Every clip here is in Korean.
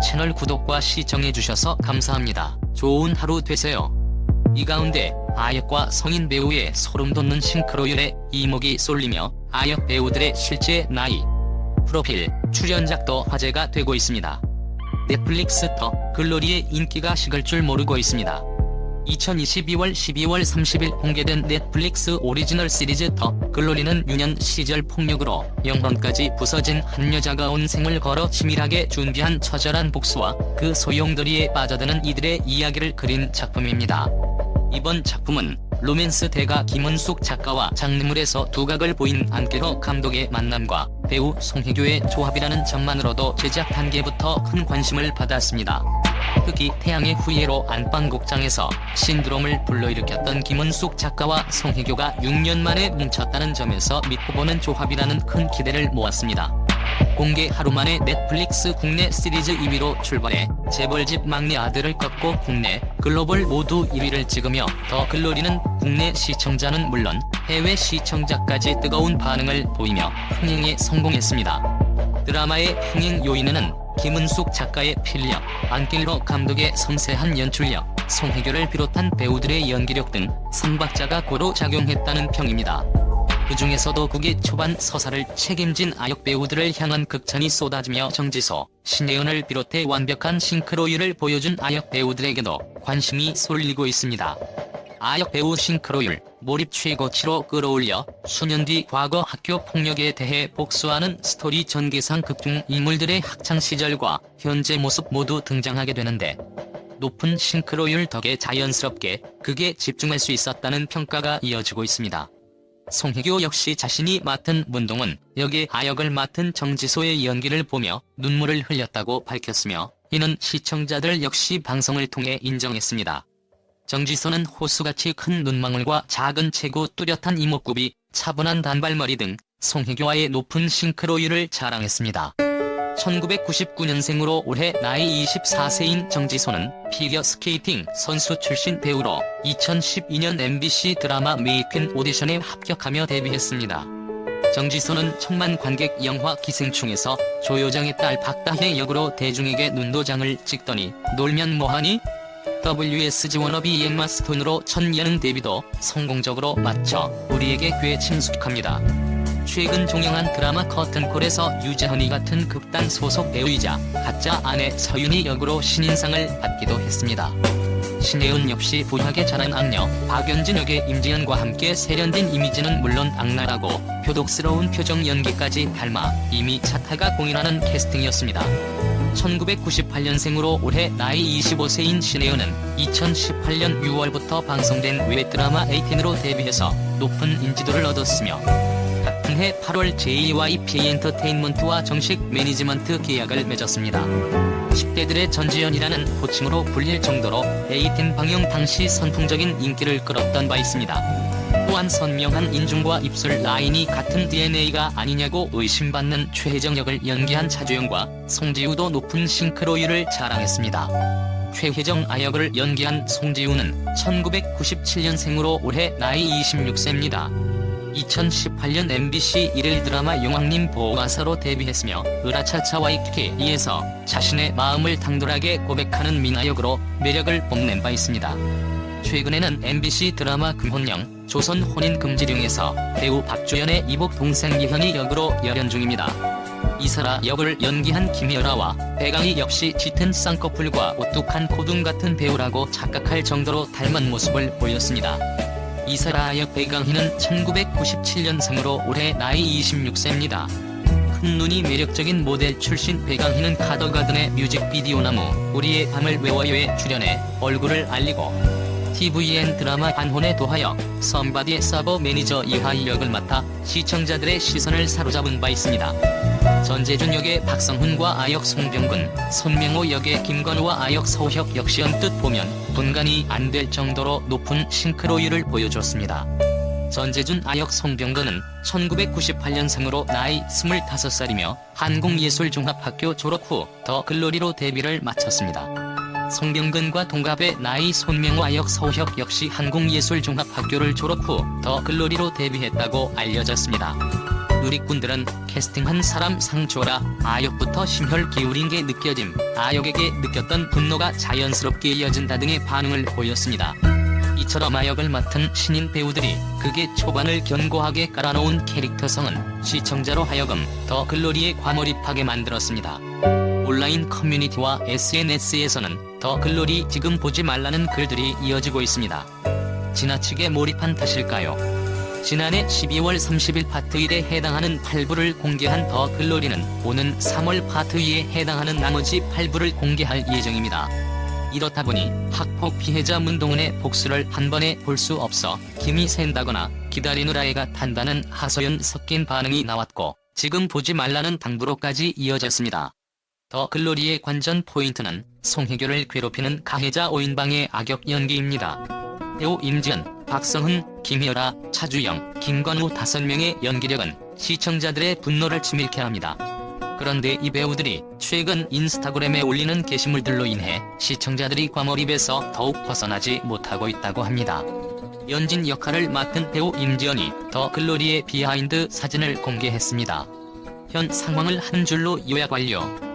채널 구독과 시청해주셔서 감사합니다. 좋은 하루 되세요. 이 가운데 아역과 성인 배우의 소름 돋는 싱크로율에 이목이 쏠리며 아역 배우들의 실제 나이, 프로필, 출연작도 화제가 되고 있습니다. 넷플릭스 더 글로리의 인기가 식을 줄 모르고 있습니다. 2022월 12월 30일 공개된 넷플릭스 오리지널 시리즈 더 글로리는 유년 시절 폭력으로 영혼까지 부서진 한 여자가 온 생을 걸어 치밀하게 준비한 처절한 복수와 그 소용돌이에 빠져드는 이들의 이야기를 그린 작품입니다. 이번 작품은 로맨스 대가 김은숙 작가와 장르물에서 두각을 보인 안께호 감독의 만남과 배우 송혜교의 조합이라는 점만으로도 제작 단계부터 큰 관심을 받았습니다. 흑이 태양의 후예로 안방극장에서 신드롬을 불러일으켰던 김은숙 작가와 송혜교가 6년 만에 뭉쳤다는 점에서 믿고 보는 조합이라는 큰 기대를 모았습니다. 공개 하루 만에 넷플릭스 국내 시리즈 2위로 출발해 재벌집 막내 아들을 꺾고 국내 글로벌 모두 1위를 찍으며 더 글로리는 국내 시청자는 물론 해외 시청자까지 뜨거운 반응을 보이며 흥행에 성공했습니다. 드라마의 흥행 요인에는 김은숙 작가의 필력, 안길로 감독의 섬세한 연출력, 송혜교를 비롯한 배우들의 연기력 등 3박자가 고루 작용했다는 평입니다. 그 중에서도 국기 초반 서사를 책임진 아역 배우들을 향한 극찬이 쏟아지며 정지소, 신예은을 비롯해 완벽한 싱크로율을 보여준 아역 배우들에게도 관심이 쏠리고 있습니다. 아역 배우 싱크로율, 몰입 최고치로 끌어올려 수년 뒤 과거 학교 폭력에 대해 복수하는 스토리 전개상 극중 인물들의 학창 시절과 현재 모습 모두 등장하게 되는데 높은 싱크로율 덕에 자연스럽게 극에 집중할 수 있었다는 평가가 이어지고 있습니다. 송혜교 역시 자신이 맡은 문동은 역의 아역을 맡은 정지소의 연기를 보며 눈물을 흘렸다고 밝혔으며 이는 시청자들 역시 방송을 통해 인정했습니다. 정지소는 호수같이 큰 눈망울과 작은 체구 뚜렷한 이목구비, 차분한 단발머리 등 송혜교와의 높은 싱크로율을 자랑했습니다. 1999년생으로 올해 나이 24세인 정지소는 피겨스케이팅 선수 출신 배우로 2012년 MBC 드라마 메이퀸 오디션에 합격하며 데뷔했습니다. 정지소는 천만 관객 영화 기생충에서 조효정의 딸 박다혜 역으로 대중에게 눈도장을 찍더니 놀면 뭐하니? WSG 워너비 엠마 스톤으로 첫 예능 데뷔도 성공적으로 마쳐 우리에게 꽤 친숙합니다. 최근 종영한 드라마 커튼콜에서 유재헌이 같은 극단 소속 배우이자 가짜 아내 서윤희 역으로 신인상을 받기도 했습니다. 신예은 역시 부하게 자란 악녀 박연진 역의 임지연과 함께 세련된 이미지는 물론 악랄하고 표독스러운 표정 연기까지 닮아 이미 차타가 공인하는 캐스팅이었습니다. 1998년생으로 올해 나이 25세인 신혜은은 2018년 6월부터 방송된 외 드라마 18으로 데뷔해서 높은 인지도를 얻었으며 같은 해 8월 JYP 엔터테인먼트와 정식 매니지먼트 계약을 맺었습니다. 10대들의 전지현이라는 호칭으로 불릴 정도로 에이틴 방영 당시 선풍적인 인기를 끌었던 바 있습니다. 또한 선명한 인중과 입술 라인이 같은 DNA가 아니냐고 의심받는 최혜정 역을 연기한 차주영과 송지우도 높은 싱크로율을 자랑했습니다. 최혜정 아역을 연기한 송지우는 1997년생으로 올해 나이 26세입니다. 2018년 MBC 일일 드라마 용왕님 보호가사로 데뷔했으며 으라차차 와이키키에서 자신의 마음을 당돌하게 고백하는 민아역으로 매력을 뽐낸 바 있습니다. 최근에는 MBC 드라마 금혼령 조선 혼인금지령에서 배우 박주연의 이복 동생 이현희 역으로 열연 중입니다. 이사라 역을 연기한 김여라와 배강희 역시 짙은 쌍꺼풀과 오뚝한 코둥 같은 배우라고 착각할 정도로 닮은 모습을 보였습니다. 이사라 역 배강희는 1997년생으로 올해 나이 26세입니다. 큰 눈이 매력적인 모델 출신 배강희는 카더가든의 뮤직비디오 나무 우리의 밤을 외워요에 출연해 얼굴을 알리고 TVN 드라마 한혼의 도하역 썸바디의 서버 매니저 이하이 역을 맡아 시청자들의 시선을 사로잡은 바 있습니다. 전재준 역의 박성훈과 아역 송병근, 손명호 역의 김건우와 아역 서우혁 역시 언뜻 보면 분간이 안 될 정도로 높은 싱크로율을 보여줬습니다. 전재준 아역 송병근은 1998년생으로 나이 25살이며 한국예술종합학교 졸업 후 더 글로리로 데뷔를 마쳤습니다. 송병근과 동갑의 나이 손명호 아역 서우혁 역시 한국예술종합학교를 졸업 후 더 글로리로 데뷔했다고 알려졌습니다. 누리꾼들은 캐스팅한 사람 상조라 아역부터 심혈 기울인 게 느껴짐, 아역에게 느꼈던 분노가 자연스럽게 이어진다 등의 반응을 보였습니다. 이처럼 아역을 맡은 신인 배우들이 극의 초반을 견고하게 깔아놓은 캐릭터성은 시청자로 하여금 더 글로리에 과몰입하게 만들었습니다. 온라인 커뮤니티와 SNS에서는 더 글로리 지금 보지 말라는 글들이 이어지고 있습니다. 지나치게 몰입한 탓일까요? 지난해 12월 30일 파트 1에 해당하는 8부를 공개한 더 글로리는 오는 3월 파트 2에 해당하는 나머지 8부를 공개할 예정입니다. 이렇다 보니 학폭 피해자 문동은의 복수를 한 번에 볼 수 없어 김이 샌다거나 기다리느라 애가 탄다는 하소연 섞인 반응이 나왔고 지금 보지 말라는 당부로까지 이어졌습니다. 더 글로리의 관전 포인트는 송혜교를 괴롭히는 가해자 오인방의 악역 연기입니다. 배우 임지은, 박성훈, 김혜라, 차주영, 김건우 다섯 명의 연기력은 시청자들의 분노를 치밀게 합니다. 그런데 이 배우들이 최근 인스타그램에 올리는 게시물들로 인해 시청자들이 과몰입에서 더욱 벗어나지 못하고 있다고 합니다. 연진 역할을 맡은 배우 임지연이 더 글로리의 비하인드 사진을 공개했습니다. 현 상황을 한 줄로 요약 완료.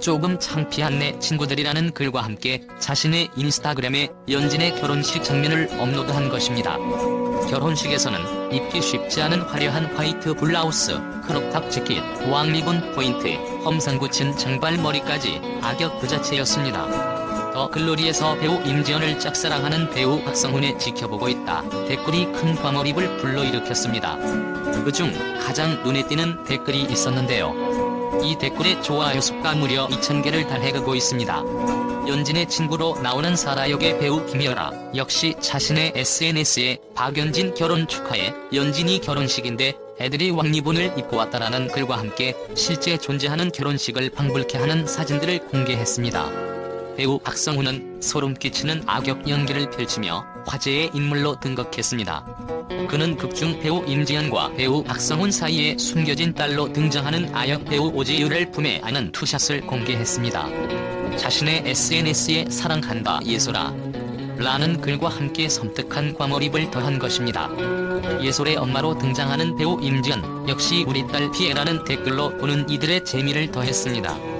조금 창피한 내 친구들이라는 글과 함께 자신의 인스타그램에 연진의 결혼식 장면을 업로드한 것입니다. 결혼식에서는 입기 쉽지 않은 화려한 화이트 블라우스, 크롭탑 재킷, 왕리본 포인트, 험상 붙인 장발 머리까지 악역 그 자체였습니다. 더 글로리에서 배우 임지연을 짝사랑하는 배우 박성훈의 지켜보고 있다. 댓글이 큰 과몰입을 불러일으켰습니다. 그중 가장 눈에 띄는 댓글이 있었는데요. 이 댓글의 좋아요 수가 무려 2,000개를 달해가고 있습니다. 연진의 친구로 나오는 사라 역의 배우 김여라 역시 자신의 SNS에 박연진 결혼 축하해 연진이 결혼식인데 애들이 왕리본을 입고 왔다라는 글과 함께 실제 존재하는 결혼식을 방불케 하는 사진들을 공개했습니다. 배우 박성훈은 소름 끼치는 악역 연기를 펼치며 화제의 인물로 등극했습니다. 그는 극중 배우 임지연과 배우 박성훈 사이에 숨겨진 딸로 등장하는 아역 배우 오지유를 품에 안은 투샷을 공개했습니다. 자신의 SNS에 사랑한다 예솔아 라는 글과 함께 섬뜩한 과몰입을 더한 것입니다. 예솔의 엄마로 등장하는 배우 임지연 역시 우리 딸 피에라는 댓글로 보는 이들의 재미를 더했습니다.